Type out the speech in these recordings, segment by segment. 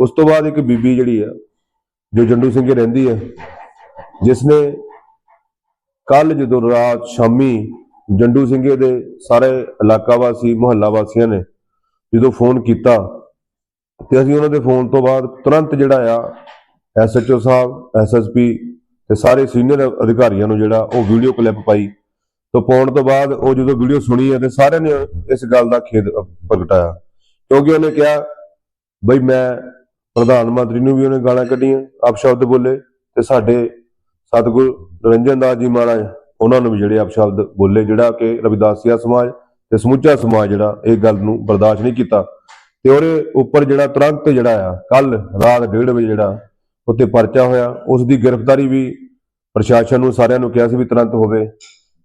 ਉਸ ਤੋਂ ਬਾਅਦ ਇੱਕ ਬੀਬੀ ਜਿਹੜੀ ਆ, ਜੋ ਜੰਡੂ ਸਿੰਘ ਰਹਿੰਦੀ ਹੈ ਜਿਸ ਨੇ ਕੱਲ ਜਦੋਂ ਰਾਤ ਸ਼ਾਮੀ ਜੰਡੂ ਸਿੰਘੇ ਦੇ ਸਾਰੇ ਇਲਾਕਾ ਵਾਸੀ ਮੁਹੱਲਾ ਵਾਸੀਆਂ ਨੇ ਜਦੋਂ ਫੋਨ ਕੀਤਾ ਤੇ ਅਸੀਂ ਉਹਨਾਂ ਦੇ ਫੋਨ ਤੋਂ ਬਾਅਦ ਤੁਰੰਤ ਜਿਹੜਾ ਆ ਐਸਐਚਓ ਸਾਹਿਬ ਐਸਐਸਪੀ ਤੇ ਸਾਰੇ ਸੀਨੀਅਰ ਅਧਿਕਾਰੀਆਂ ਨੂੰ ਜਿਹੜਾ ਉਹ ਵੀਡੀਓ ਕਲਿੱਪ ਪਾਈ ਤੋਂ ਪਾਉਣ ਤੋਂ ਬਾਅਦ ਉਹ ਜਦੋਂ ਵੀਡੀਓ ਸੁਣੀ ਹੈ ਤੇ ਸਾਰਿਆਂ ਨੇ ਇਸ ਗੱਲ ਦਾ ਖੇਦ ਪ੍ਰਗਟਾਇਆ ਕਿਉਂਕਿ ਉਹਨੇ ਕਿਹਾ, ਬਈ ਮੈਂ ਪ੍ਰਧਾਨ ਮੰਤਰੀ ਨੂੰ ਵੀ ਉਹਨੇ ਗਾਲਾਂ ਕੱਢੀਆਂ, ਅਪਸ਼ਬਦ ਬੋਲੇ ਤੇ ਸਾਡੇ ਸਤਿਗੁਰ ਨਿਰੰਜਨ ਦਾਸ ਜੀ ਮਹਾਰਾਜ ਉਹਨਾਂ ਨੂੰ ਵੀ ਜਿਹੜੇ ਅਪਸ਼ਬਦ ਬੋਲੇ, ਜਿਹੜਾ ਕਿ ਰਵਿਦਾਸੀਆ ਸਮਾਜ ਤੇ ਸਮੁੱਚਾ ਸਮਾਜ ਜਿਹੜਾ ਇਹ ਗੱਲ ਨੂੰ ਬਰਦਾਸ਼ਤ ਨਹੀਂ ਕੀਤਾ। ਤੇ ਉਹਦੇ ਉੱਪਰ ਜਿਹੜਾ ਤੁਰੰਤ ਜਿਹੜਾ ਆ ਕੱਲ ਰਾਤ 1:30 ਵਜੇ ਜਿਹੜਾ ਉੱਤੇ ਪਰਚਾ ਹੋਇਆ ਉਸ ਦੀ ਗ੍ਰਿਫਤਾਰੀ ਵੀ ਪ੍ਰਸ਼ਾਸਨ ਨੂੰ ਸਾਰਿਆਂ ਨੂੰ ਕਿਹਾ ਸੀ ਵੀ ਤੁਰੰਤ ਹੋਵੇ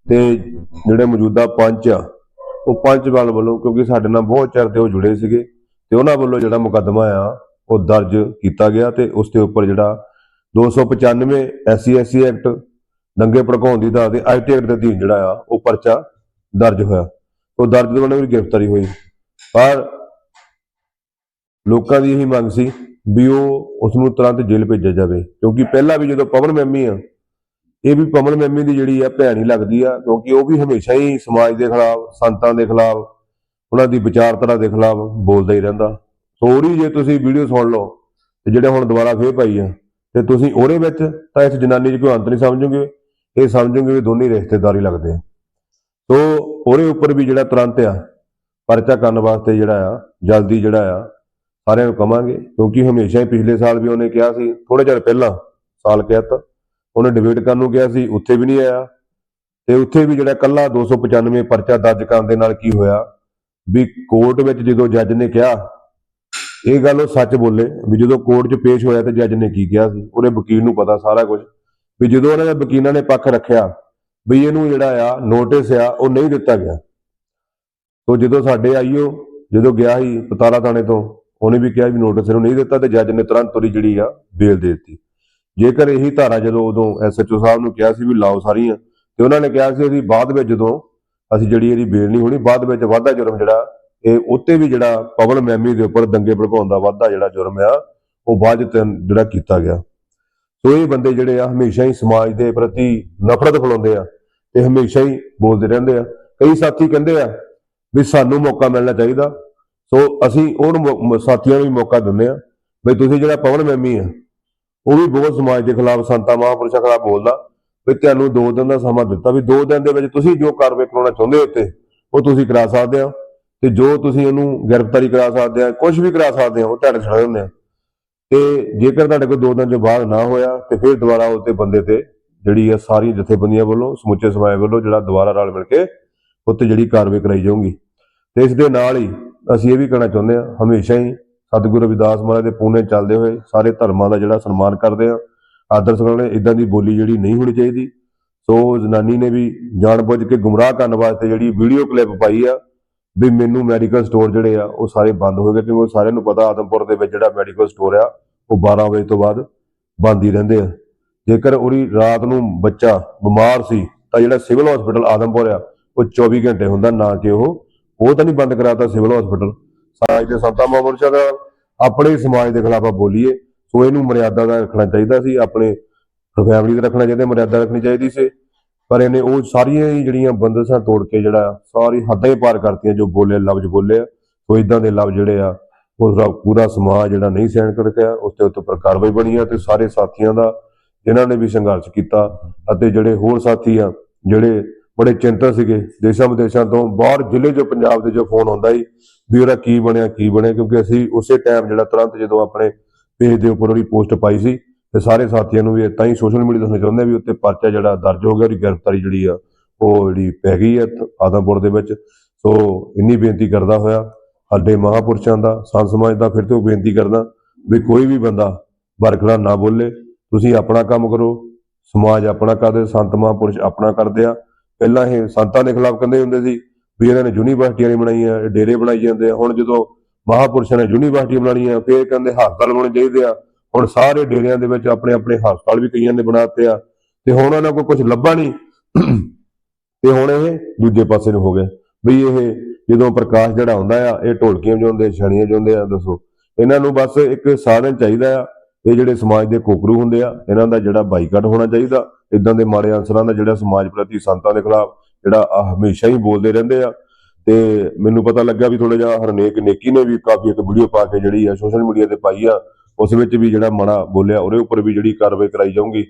ਤੇ ਜਿਹੜੇ ਮੌਜੂਦਾ ਪੰਚ ਆ, ਉਹ ਪੰਚ ਵਾਲ ਵੱਲੋਂ ਕਿਉਂਕਿ ਸਾਡੇ ਨਾਲ ਬਹੁਤ ਚਿਰ ਤੇ ਉਹ ਜੁੜੇ ਸੀਗੇ ਤੇ ਉਹਨਾਂ ਵੱਲੋਂ ਜਿਹੜਾ ਮੁਕੱਦਮਾ ਆ ਉਹ ਦਰਜ ਕੀਤਾ ਗਿਆ ਤੇ ਉਸ ਦੇ ਉੱਪਰ ਜਿਹੜਾ 295 ਐਸਸੀ ਐਸਸੀ ਐਕਟ ਦੰਗੇ ਭੜਕਾਉਣ ਦੀ ਧਾਰਾ ਤੇ ਆਈਟੀ ਐਕਟ ਦੇ ਅਧੀਨ ਜਿਹੜਾ ਆ, ਉਹ ਪਰਚਾ ਦਰਜ ਹੋਇਆ। ਉਹ ਦਰਜ ਦੇ ਵੀ ਗ੍ਰਿਫਤਾਰੀ ਹੋਈ। ਪਰ ਲੋਕਾਂ ਦੀ ਇਹੀ ਮੰਗ ਸੀ ਵੀ ਉਹ ਉਸ ਨੂੰ ਤੁਰੰਤ ਜੇਲ੍ਹ ਭੇਜਿਆ ਜਾਵੇ। ਕਿਉਂਕਿ ਪਹਿਲਾਂ ਵੀ ਜਦੋਂ ਪਵਨ ਮੈਮੀ ਆ, ਇਹ ਵੀ ਪਵਨ ਮੈਮੀ ਦੀ ਜਿਹੜੀ ਆ ਭੈਣ ਹੀ ਲੱਗਦੀ ਆ, ਕਿਉਂਕਿ ਉਹ ਵੀ ਹਮੇਸ਼ਾ ਹੀ ਸਮਾਜ ਦੇ ਖਿਲਾਫ, ਸੰਤਾਂ ਦੇ ਖਿਲਾਫ, ਉਹਨਾਂ ਦੀ ਵਿਚਾਰਧਾਰਾ ਦੇ ਖਿਲਾਫ ਬੋਲਦਾ ਹੀ ਰਹਿੰਦਾ। ਸੋਰੀ ਜੇ ਤੁਸੀਂ ਵੀਡੀਓ ਸੁਣ ਲਓ ਤੇ ਜਿਹੜੇ ਹੁਣ ਦੁਬਾਰਾ ਫੇਰ ਪਾਈ ਆ, ਤੇ ਤੁਸੀਂ ਉਹਦੇ ਵਿੱਚ ਤਾਂ ਇਸ ਜਨਾਨੀ 'ਚ ਕੋਈ ਅੰਤ ਨਹੀਂ ਸਮਝੋਗੇ, ਇਹ ਸਮਝੋਗੇ ਵੀ ਦੋਨੇ ਰਿਸ਼ਤੇਦਾਰੀ ਲੱਗਦੇ ਆ। ਸੋ ਉਹਦੇ ਉੱਪਰ ਵੀ ਜਿਹੜਾ ਤੁਰੰਤ ਆ, ਪਰਚਾ ਕਰਨ ਵਾਸਤੇ ਜਿਹੜਾ ਆ, ਜਲਦੀ ਜਿਹੜਾ ਆ, ਸਾਰਿਆਂ ਨੂੰ ਕਵਾਂਗੇ, ਕਿਉਂਕਿ ਹਮੇਸ਼ਾ ਹੀ ਪਿਛਲੇ ਸਾਲ ਵੀ ਉਹਨੇ ਕਿਹਾ ਸੀ ਥੋੜੇ ਚਿਰ ਪਹਿਲਾਂ ਸਾਲ ਕਿਹਾ ਤਾਂ, ਉਹਨੇ ਡਿਬੇਟ ਕਰਨ ਨੂੰ ਕਿਹਾ ਸੀ, ਉੱਥੇ ਵੀ ਨਹੀਂ ਆਇਆ। ਤੇ ਉੱਥੇ ਵੀ ਜਿਹੜਾ ਕੱਲਾ 295 ਪਰਚਾ ਦਰਜ ਕਰਨ ਦੇ ਨਾਲ ਕੀ ਹੋਇਆ, ਵੀ ਕੋਰਟ ਵਿੱਚ ਜਦੋਂ ਜੱਜ ਨੇ ਕਿਹਾ ਇਹ ਗੱਲ ਉਹ ਸੱਚ ਬੋਲੇ ਵੀ ਜਦੋਂ ਕੋਰਟ 'ਚ ਪੇਸ਼ ਹੋਇਆ ਤੇ ਜੱਜ ਨੇ ਕੀ ਕਿਹਾ ਸੀ? ਉਹਦੇ ਵਕੀਲ ਨੂੰ ਪਤਾ ਸਾਰਾ ਕੁਝ ਵੀ ਜਦੋਂ ਉਹਨਾਂ ਦੇ ਵਕੀਲਾਂ ਨੇ ਪੱਖ ਰੱਖਿਆ ਵੀ ਇਹਨੂੰ ਜਿਹੜਾ ਆ ਨੋਟਿਸ ਆ, ਉਹ ਨਹੀਂ ਦਿੱਤਾ ਗਿਆ। ਤੋਂ ਜਦੋਂ ਸਾਡੇ ਆਈਓ, ਜਦੋਂ ਗਿਆ ਸੀ ਪਤਾਲਾ ਥਾਣੇ ਤੋਂ, ਉਹਨੇ ਵੀ ਕਿਹਾ ਵੀ ਨੋਟਿਸ ਇਹਨੂੰ ਨਹੀਂ ਦਿੱਤਾ ਤੇ ਜੱਜ ਨੇ ਤੁਰੰਤ ਉਹਦੀ ਜਿਹੜੀ ਆ ਬੇਲ ਦੇ ਦਿੱਤੀ। ਜੇਕਰ ਇਹੀ ਧਾਰਾ ਜਦੋਂ ਉਦੋਂ ਐਸਐਚਓ ਸਾਹਿਬ ਨੂੰ ਕਿਹਾ ਸੀ ਵੀ ਲਾਓ ਸਾਰੀਆਂ, ਤੇ ਉਹਨਾਂ ਨੇ ਕਿਹਾ ਸੀ ਅਸੀਂ ਬਾਅਦ ਵਿੱਚ ਜਦੋਂ ਅਸੀਂ ਜਿਹੜੀ ਇਹਦੀ ਬੇਲ ਨਹੀਂ ਹੋਣੀ, ਬਾਅਦ ਵਿੱਚ ਵਾਧਾ ਜੁਰਮ ਜਿਹੜਾ ਇਹ ਉੱਤੇ ਵੀ ਜਿਹੜਾ ਪਵਨ ਮੈਮੀ ਦੇ ਉੱਪਰ ਦੰਗੇ ਭੜਕਾਉਣ ਦਾ ਵਾਧਾ ਜਿਹੜਾ ਜੁਰਮ ਆ, ਉਹ ਬਾਅਦ 'ਚ ਜਿਹੜਾ ਕੀਤਾ ਗਿਆ। ਸੋ ਇਹ ਬੰਦੇ ਜਿਹੜੇ ਆ, ਹਮੇਸ਼ਾ ਹੀ ਸਮਾਜ ਦੇ ਪ੍ਰਤੀ ਨਫ਼ਰਤ ਫੈਲਾਉਂਦੇ ਆ ਤੇ ਹਮੇਸ਼ਾ ਹੀ ਬੋਲਦੇ ਰਹਿੰਦੇ ਆ। ਕਈ ਸਾਥੀ ਕਹਿੰਦੇ ਆ ਵੀ ਸਾਨੂੰ ਮੌਕਾ ਮਿਲਣਾ ਚਾਹੀਦਾ। ਸੋ ਅਸੀਂ ਉਹਨਾਂ ਸਾਥੀਆਂ ਨੂੰ ਵੀ ਮੌਕਾ ਦਿੰਦੇ ਆ ਵੀ ਤੁਸੀਂ ਜਿਹੜਾ ਪਵਨ ਮੈਮੀ ਆ, ਉਹ ਵੀ ਬਹੁਤ ਸਮਾਜ ਦੇ ਖਿਲਾਫ ਸੰਤਾਂ ਮਹਾਂਪੁਰਸ਼ਾਂ ਖਿਲਾਫ ਬੋਲਦਾ ਵੀ ਤੁਹਾਨੂੰ 2 ਦਿਨ ਦਾ ਸਮਾਂ ਦਿੱਤਾ ਵੀ 2 ਦਿਨ ਦੇ ਵਿੱਚ ਤੁਸੀਂ ਜੋ ਕਾਰਵਾਈ ਕਰਾਉਣਾ ਚਾਹੁੰਦੇ ਹੋ ਉੱਤੇ ਉਹ ਤੁਸੀਂ ਕਰਾ ਸਕਦੇ ਹੋ। ਤੇ ਜੋ ਤੁਸੀਂ ਉਹਨੂੰ ਗ੍ਰਿਫਤਾਰੀ ਕਰਾ ਸਕਦੇ ਆ ਕੁਝ ਵੀ ਕਰਾ ਸਕਦੇ ਹੋ ਉਹ ਤੁਹਾਡੇ ਛੜੇ ਹੁੰਦੇ ਆ। ਤੇ ਜੇਕਰ ਤੁਹਾਡੇ ਕੋਲ ਦੋ ਦਿਨ ਤੋਂ ਬਾਅਦ ਨਾ ਹੋਇਆ, ਤੇ ਫਿਰ ਦੁਬਾਰਾ ਉਹ 'ਤੇ ਬੰਦੇ ਤੇ ਜਿਹੜੀ ਆ ਸਾਰੀਆਂ ਜਥੇਬੰਦੀਆਂ ਵੱਲੋਂ, ਸਮੁੱਚੇ ਸਮਾਜ ਵੱਲੋਂ ਜਿਹੜਾ ਦੁਬਾਰਾ ਰਲ ਮਿਲ ਕੇ ਉੱਤੇ ਜਿਹੜੀ ਕਾਰਵਾਈ ਕਰਾਈ ਜਾਊਗੀ। ਤੇ ਇਸ ਦੇ ਨਾਲ ਹੀ ਅਸੀਂ ਇਹ ਵੀ ਕਹਿਣਾ ਚਾਹੁੰਦੇ ਹਾਂ ਹਮੇਸ਼ਾ ਹੀ ਸਤਿਗੁਰੂ ਰਵਿਦਾਸ ਮਹਾਰਾਜ ਦੇ ਪੂਨੇ ਚੱਲਦੇ ਹੋਏ ਸਾਰੇ ਧਰਮਾਂ ਦਾ ਜਿਹੜਾ ਸਨਮਾਨ ਕਰਦੇ ਆ। ਆਦਰ ਸਨਮਾਨ ਇਦਾਂ ਦੀ ਬੋਲੀ ਜਿਹੜੀ ਨਹੀਂ ਹੋਣੀ ਚਾਹੀਦੀ। ਸੋ ਜਨਾਨੀ ਨੇ ਵੀ ਜਾਣਬੁੱਝ ਕੇ ਗੁੰਮਰਾਹ ਕਰਨ ਵਾਸਤੇ ਜਿਹੜੀ ਵੀਡੀਓ ਕਲਿੱਪ ਪਾਈ ਆ ਵੀ ਮੈਨੂੰ ਮੈਡੀਕਲ ਸਟੋਰ ਜਿਹੜੇ ਆ, ਉਹ ਸਾਰੇ ਬੰਦ ਹੋ ਗਏ, ਕਿਉਂਕਿ ਸਾਰਿਆਂ ਨੂੰ ਪਤਾ ਆਦਮਪੁਰ ਦੇ ਵਿੱਚ ਜਿਹੜਾ ਮੈਡੀਕਲ ਸਟੋਰ ਆ, ਉਹ 12 ਵਜੇ ਤੋਂ ਬਾਅਦ ਬੰਦ ਹੀ ਰਹਿੰਦੇ ਆ। ਜੇਕਰ ਉਹਦੀ ਰਾਤ ਨੂੰ ਬੱਚਾ ਬਿਮਾਰ ਸੀ, ਤਾਂ ਜਿਹੜਾ ਸਿਵਲ ਹਸਪੀਟਲ ਆਦਮਪੁਰ ਆ, ਉਹ 24 ਘੰਟੇ ਹੁੰਦਾ, ਨਾ ਕਿ ਉਹ ਉਹ ਤਾਂ ਨਹੀਂ ਬੰਦ ਕਰਾਤਾ ਸਿਵਲ ਹਸਪੀਟਲ ਸਮਾਜ ਦੇ ਸੰਤਾਂ ਮਹਾਂਪੁਰਸ਼ਾਂ ਦਾ ਆਪਣੇ ਸਮਾਜ ਦੇ ਖਿਲਾਫ ਆ ਬੋਲੀਏ, ਸੋ ਇਹਨੂੰ ਮਰਿਆਦਾ ਦਾ ਰੱਖਣਾ ਚਾਹੀਦਾ ਸੀ, ਆਪਣੇ ਫੈਮਿਲੀ ਦਾ ਰੱਖਣਾ ਚਾਹੀਦਾ, ਮਰਿਆਦਾ ਰੱਖਣੀ ਚਾਹੀਦੀ ਸੀ। ਪਰ ਇਹਨੇ ਉਹ ਸਾਰੀਆਂ ਹੀ ਜਿਹੜੀਆਂ ਬੰਦਸ਼ਾਂ ਤੋੜ ਕੇ ਜਿਹੜਾ ਸਾਰੀ ਹੱਦਾਂ ਹੀ ਪਾਰ ਕਰਤੀਆਂ, ਜੋ ਬੋਲੇ ਲਫ਼ਜ਼ ਬੋਲੇ ਆ ਸੋ ਇਦਾਂ ਦੇ ਲਫ਼ਜ਼ ਜਿਹੜੇ ਆ ਉਹਦਾ ਪੂਰਾ ਸਮਾਜ ਜਿਹੜਾ ਨਹੀਂ ਸਹਿਣ ਕਰ ਰਿਹਾ ਉਸ ਤੇ ਉੱਤੇ ਪਰ ਕਾਰਵਾਈ ਬਣੀ ਆ ਤੇ ਸਾਰੇ ਸਾਥੀਆਂ ਦਾ, ਜਿਨ੍ਹਾਂ ਨੇ ਵੀ ਸੰਘਰਸ਼ ਕੀਤਾ ਅਤੇ ਜਿਹੜੇ ਹੋਰ ਸਾਥੀ ਆ, ਜਿਹੜੇ ਬੜੇ ਚਿੰਤਤ ਸੀਗੇ, ਦੇਸ਼ਾਂ ਵਿਦੇਸ਼ਾਂ ਤੋਂ, ਬਾਹਰ ਜ਼ਿਲ੍ਹੇ ਜੋ ਪੰਜਾਬ ਦੇ ਜੋ ਫੋਨ ਆਉਂਦਾ ਸੀ, ਵੀ ਉਹਦਾ ਕੀ ਬਣਿਆ ਕੀ ਬਣਿਆ, ਕਿਉਂਕਿ ਅਸੀਂ ਉਸੇ ਟਾਈਮ ਜਿਹੜਾ ਤੁਰੰਤ ਜਦੋਂ ਆਪਣੇ ਪੇਜ ਦੇ ਉੱਪਰ ਉਹਦੀ ਪੋਸਟ ਪਾਈ ਸੀ ਤੇ ਸਾਰੇ ਸਾਥੀਆਂ ਨੂੰ ਵੀ ਤਾਂ ਹੀ ਸੋਸ਼ਲ ਮੀਡੀਆ ਦੱਸਣਾ ਚਾਹੁੰਦੇ ਵੀ ਉੱਤੇ ਪਰਚਾ ਜਿਹੜਾ ਦਰਜ ਹੋ ਗਿਆ, ਉਹਦੀ ਗ੍ਰਿਫਤਾਰੀ ਜਿਹੜੀ ਆ, ਉਹ ਜਿਹੜੀ ਪੈ ਗਈ ਹੈ ਆਦਮਪੁਰ ਦੇ ਵਿੱਚ। ਸੋ ਇੰਨੀ ਬੇਨਤੀ ਕਰਦਾ ਹੋਇਆ, ਸਾਡੇ ਮਹਾਪੁਰਸ਼ਾਂ ਦਾ, ਸੰਤ ਸਮਾਜ ਦਾ ਫਿਰ ਤੋਂ ਬੇਨਤੀ ਕਰਦਾ ਵੀ ਕੋਈ ਵੀ ਬੰਦਾ ਬਰਖਲਾ ਨਾ ਬੋਲੇ। ਤੁਸੀਂ ਆਪਣਾ ਕੰਮ ਕਰੋ, ਸਮਾਜ ਆਪਣਾ ਕਰਦੇ, ਸੰਤ ਮਹਾਪੁਰਸ਼ ਆਪਣਾ ਕਰਦੇ ਆ। ਪਹਿਲਾਂ ਇਹ ਸੰਤਾਂ ਦੇ ਖਿਲਾਫ ਕਹਿੰਦੇ ਹੁੰਦੇ ਸੀ ਵੀ ਇਹਨਾਂ ਨੇ ਯੂਨੀਵਰਸਿਟੀਆਂ ਨਹੀਂ ਬਣਾਈਆਂ ਡੇਰੇ ਬਣਾਈ ਜਾਂਦੇ ਆ। ਹੁਣ ਜਦੋਂ ਮਹਾਪੁਰਸ਼ਾਂ ਨੇ ਯੂਨੀਵਰਸਿਟੀਆਂ ਬਣਾਈਆਂ ਫਿਰ ਕਹਿੰਦੇ ਹਸਪਤਾਲ ਬਣਾਉਣੇ ਚਾਹੀਦੇ ਆ। ਹੁਣ ਸਾਰੇ ਡੇਰਿਆਂ ਦੇ ਵਿੱਚ ਆਪਣੇ ਆਪਣੇ ਹਸਪਤਾਲ ਵੀ ਕਈਆਂ ਨੇ ਬਣਾਤੇ ਆ, ਤੇ ਹੁਣ ਉਹਨਾਂ ਕੋਲ ਕੁਝ ਲੱਭਾ ਨਹੀਂ। ਤੇ ਹੁਣ ਇਹ ਦੂਜੇ ਪਾਸੇ ਨੂੰ ਹੋ ਗਿਆ ਵੀ ਇਹ ਜਦੋਂ ਪ੍ਰਕਾਸ਼ ਜਿਹੜਾ ਹੁੰਦਾ ਆ, ਇਹ ਢੋਲਕੀਆਂ ਵਜਾਉਂਦੇ, ਛਣੀਆਂ ਵਜਾਉਂਦੇ ਆ, ਦੱਸੋ। ਇਹਨਾਂ ਨੂੰ ਬਸ ਇੱਕ ਸਾਧਨ ਚਾਹੀਦਾ ਆ, ਇਹ ਜਿਹੜੇ ਸਮਾਜ ਦੇ ਕੋਕਰੂ ਹੁੰਦੇ ਆ, ਇਹਨਾਂ ਦਾ ਜਿਹੜਾ ਬਾਈਕਾਟ ਹੋਣਾ ਚਾਹੀਦਾ ਇਦਾਂ ਦੇ ਮਾੜੇ ਅਨਸਰਾਂ ਦਾ ਜਿਹੜਾ ਸਮਾਜ ਪ੍ਰਤੀ ਸੰਤਾਂ ਦੇ ਖਿਲਾਫ ਜਿਹੜਾ ਆਹ ਹਮੇਸ਼ਾ ਹੀ ਬੋਲਦੇ ਰਹਿੰਦੇ ਆ। ਤੇ ਮੈਨੂੰ ਪਤਾ ਲੱਗਾ ਵੀ ਥੋੜਾ ਜਿਹਾ ਹਰਨੇਕ ਨੇਕੀ ਨੇ ਵੀ ਕਾਫੀ ਇੱਕ ਵੀਡੀਓ ਪਾ ਕੇ ਜਿਹੜੀ ਆ ਸੋਸ਼ਲ ਮੀਡੀਆ ਤੇ ਪਾਈ ਆ ਉਸ ਵਿੱਚ ਵੀ ਜਿਹੜਾ ਮਾੜਾ ਬੋਲਿਆ ਉਹਦੇ ਉੱਪਰ ਵੀ ਜਿਹੜੀ ਕਾਰਵਾਈ ਕਰਾਈ ਜਾਊਗੀ।